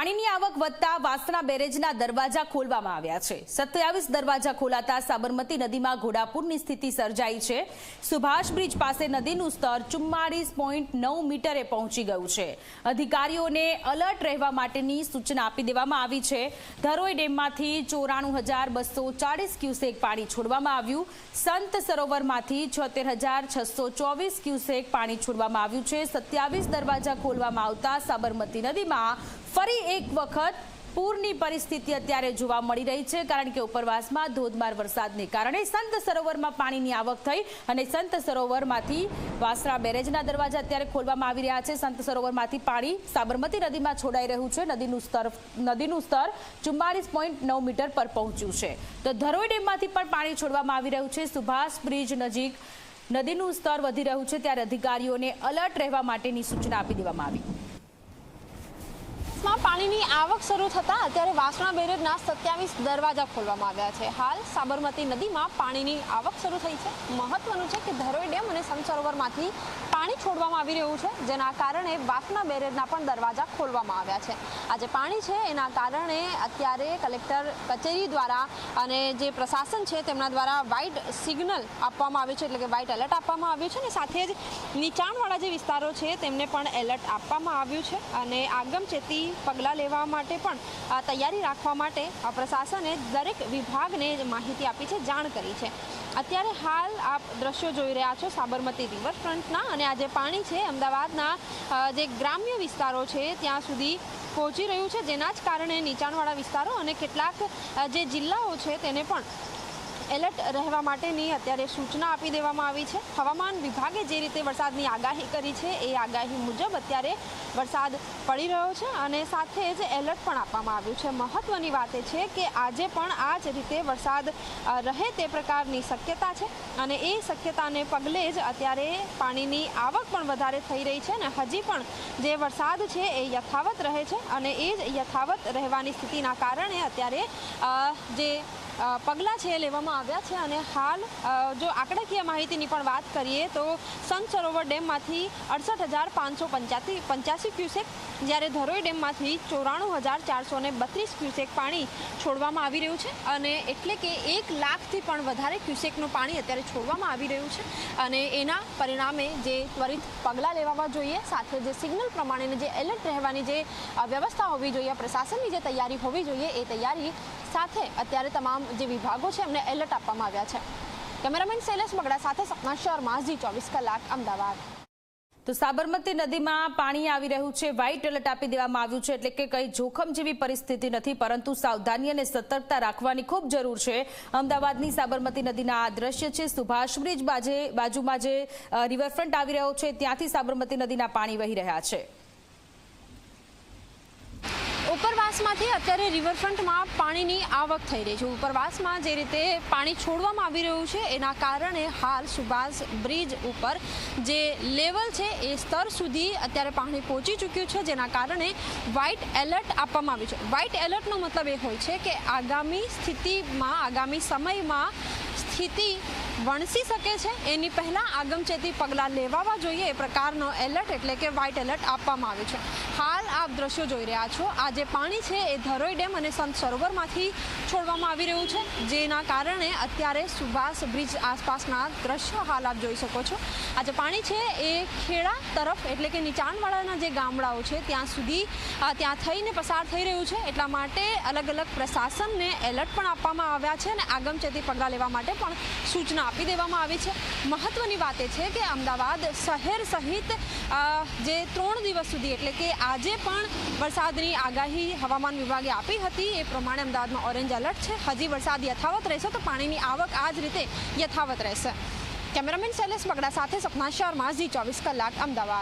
પાણીની આવક વધતા વાસણા બેરેજના દરવાજા ખોલવામાં આવ્યા છે. સત્યાવીસ દરવાજા ખોલાતા સાબરમતી નદીમાં ઘોડાપુરની સ્થિતિ સર્જાઈ છે. સુભાષ બ્રિજ પાસે નદીનું સ્તર ચુમ્માળીસ પોઈન્ટ નવ મીટરે પહોંચી ગયું છે. અધિકારીઓને અલર્ટ રહેવા માટેની સૂચના આપી દેવામાં આવી છે. ધરોઈ ડેમમાંથી ચોરાણું હજાર બસો ચાળીસ ક્યુસેક પાણી છોડવામાં આવ્યું. સંત સરોવરમાંથી છોતેર હજાર છસો ચોવીસ ક્યુસેક પાણી છોડવામાં આવ્યું છે. સત્યાવીસ દરવાજા ખોલવામાં આવતા સાબરમતી નદીમાં ફરી એક વખત પૂરની પરિસ્થિતિ અત્યારે જોવા મળી રહી છે, કારણ કે ઉપરવાસમાં ધોધમાર વરસાદને કારણે સંત સરોવરમાં પાણીની આવક થઈ અને સંત સરોવરમાંથી વાસરા બેરેજના દરવાજા અત્યારે ખોલવામાં આવી રહ્યા છે. સંત સરોવરમાંથી પાણી સાબરમતી નદીમાં છોડાઈ રહ્યું છે. નદીનું સ્તર નદીનું સ્તર ચુમ્માલીસ મીટર પર પહોંચ્યું છે. તો ધરોઈ ડેમમાંથી પણ પાણી છોડવામાં આવી રહ્યું છે. સુભાષ બ્રિજ નજીક નદીનું સ્તર વધી રહ્યું છે. ત્યારે અધિકારીઓને અલર્ટ રહેવા માટેની સૂચના આપી દેવામાં આવી. માં પાણીની આવક શરૂ થતાં અત્યારે વાસણા બેરેજના સત્યાવીસ દરવાજા ખોલવામાં આવ્યા છે. હાલ સાબરમતી નદીમાં પાણીની આવક શરૂ થઈ છે. મહત્વનું છે કે ધરોઈ ડેમ અને સરોવરમાંથી પાણી છોડવામાં આવી રહ્યું છે, જેના કારણે વાસણા બેરેજના પણ દરવાજા ખોલવામાં આવ્યા છે. આજે પાણી છે, એના કારણે અત્યારે કલેક્ટર કચેરી દ્વારા અને જે પ્રશાસન છે, તેમના દ્વારા વ્હાઇટ સિગ્નલ આપવામાં આવ્યું છે, એટલે કે વ્હાઇટ એલર્ટ આપવામાં આવ્યું છે અને સાથે જ નીચાણવાળા જે વિસ્તારો છે, તેમને પણ એલર્ટ આપવામાં આવ્યું છે. અને આગમચેતી પગલાં લેવા માટે પણ તૈયારી રાખવા માટે પ્રશાસને દરેક વિભાગને માહિતી આપી છે, જાણ કરી છે. અત્યારે હાલ આપ દ્રશ્યો જોઈ રહ્યા છો સાબરમતી રિવરફ્રન્ટના અને આ જે પાણી છે અમદાવાદના જે ગ્રામ્ય વિસ્તારો છે ત્યાં સુધી પહોંચી રહ્યું છે, જેના જ કારણે નીચાણવાળા વિસ્તારો અને કેટલાક જે જિલ્લાઓ છે તેને પણ એલર્ટ રહેવા માટેની અત્યારે સૂચના આપી દેવામાં આવી છે. હવામાન વિભાગે જે રીતે વરસાદની આગાહી કરી છે, એ આગાહી મુજબ અત્યારે વરસાદ પડી રહ્યો છે અને સાથે જ એલર્ટ પણ આપવામાં આવ્યું છે. મહત્વની વાત એ છે કે આજે પણ આ જ રીતે વરસાદ રહે તે પ્રકારની શક્યતા છે અને એ શક્યતાને પગલે જ અત્યારે પાણીની આવક પણ વધારે થઈ રહી છે અને હજી પણ જે વરસાદ છે એ યથાવત રહે છે અને એ જ યથાવત રહેવાની સ્થિતિના કારણે અત્યારે જે પગલાં છે લેવામાં આવ્યા છે અને હાલ જો આંકડાકીય માહિતીની પણ વાત કરીએ તો સંત સરોવર ડેમમાંથી અડસઠ હજાર પાંચસો પંચ્યાસી પંચ્યાસી ક્યુસેક, જ્યારે ધરોઈ ડેમમાંથી ચોરાણું હજાર ચારસો બત્રીસ ક્યુસેક પાણી છોડવામાં આવી રહ્યું છે અને એટલે કે એક લાખથી પણ વધારે ક્યુસેકનું પાણી અત્યારે છોડવામાં આવી રહ્યું છે અને એના પરિણામે જે ત્વરિત પગલાં લેવામાં જોઈએ, સાથે જે સિગ્નલ પ્રમાણેની જે એલર્ટ રહેવાની જે વ્યવસ્થા હોવી જોઈએ, પ્રશાસનની જે તૈયારી હોવી જોઈએ, એ તૈયારી સાથે અત્યારે તમામ જે વિભાગો છે, એમને એલર્ટ આપવામાં આવ્યા છે. કેમેરામેન શૈલેષ બગડા સાથે સપના શર્મા, ઝી ચોવીસ કલાક, અમદાવાદ. તો સાબરમતી નદીમાં પાણી આવી રહ્યું છે વ્હાઇટ એલર્ટ આપી દેવામાં આવ્યું છે, એટલે કે કંઈ જોખમ જેવી પરિસ્થિતિ નથી, પરંતુ સાવધાની અને સતર્કતા રાખવાની ખૂબ જરૂર છે. અમદાવાદની સાબરમતી નદીના આ દ્રશ્ય છે, સુભાષ બ્રિજ બાજુમાં જે રિવરફ્રન્ટ આવી રહ્યો છે, ત્યાંથી સાબરમતી નદીના પાણી વહી રહ્યા છે. ઉપરવાસમાંથી અત્યારે રિવરફ્રન્ટમાં પાણીની આવક થઈ રહી છે. ઉપરવાસમાં જે રીતે પાણી છોડવામાં આવી રહ્યું છે, એના કારણે હાલ સુભાષ બ્રિજ ઉપર જે લેવલ છે, એ સ્તર સુધી અત્યારે પાણી પહોંચી ચૂક્યું છે, જેના કારણે વ્હાઇટ એલર્ટ આપવામાં આવ્યું છે. વ્હાઇટ એલર્ટનો મતલબ એ હોય છે કે આગામી સ્થિતિમાં, આગામી સમયમાં સ્થિતિ વણસી શકે છે. એની પહેલાં આગમચેતી પગલાં લેવાવા જોઈએ એ પ્રકારનો એલર્ટ એટલે કે વ્હાઇટ એલર્ટ આપવામાં આવ્યું છે. હાલ આપ દ્રશ્યો જોઈ રહ્યા છો. આ જે પાણી છે એ ધરોઈ ડેમ અને સંત સરોવરમાંથી છોડવામાં આવી રહ્યું છે. જેના કારણે અત્યારે સુભાષ બ્રિજ આસપાસના દ્રશ્યો હાલ આપ જોઈ શકો છો. આ જે પાણી છે એ ખેડા તરફ એટલે કે નીચાણવાળાના જે ગામડાઓ છે ત્યાં સુધી ત્યાં થઈને પસાર થઈ રહ્યું છે. એટલા માટે અલગ અલગ પ્રશાસનને એલર્ટ પણ આપવામાં આવ્યા છે અને આગમચેતી પગલાં લેવા માટે પણ સૂચના આપી દેવામાં આવી છે. મહત્વની વાત એ છે કે અમદાવાદ શહેર સહિત જે ત્રણ દિવસ સુધી એટલે કે આજે પણ વરસાદની આગાહી હવામાન વિભાગે આપી હતી. એ પ્રમાણે અમદાવાદમાં ઓરેન્જ એલર્ટ છે. હજી વરસાદ યથાવત રહેશે તો પાણીની આવક આ જ રીતે યથાવત રહેશે. કેમેરામેન શૈલેષ બગડા સાથે સપના શર્મા, ઝી ચોવીસ કલાક, અમદાવાદ.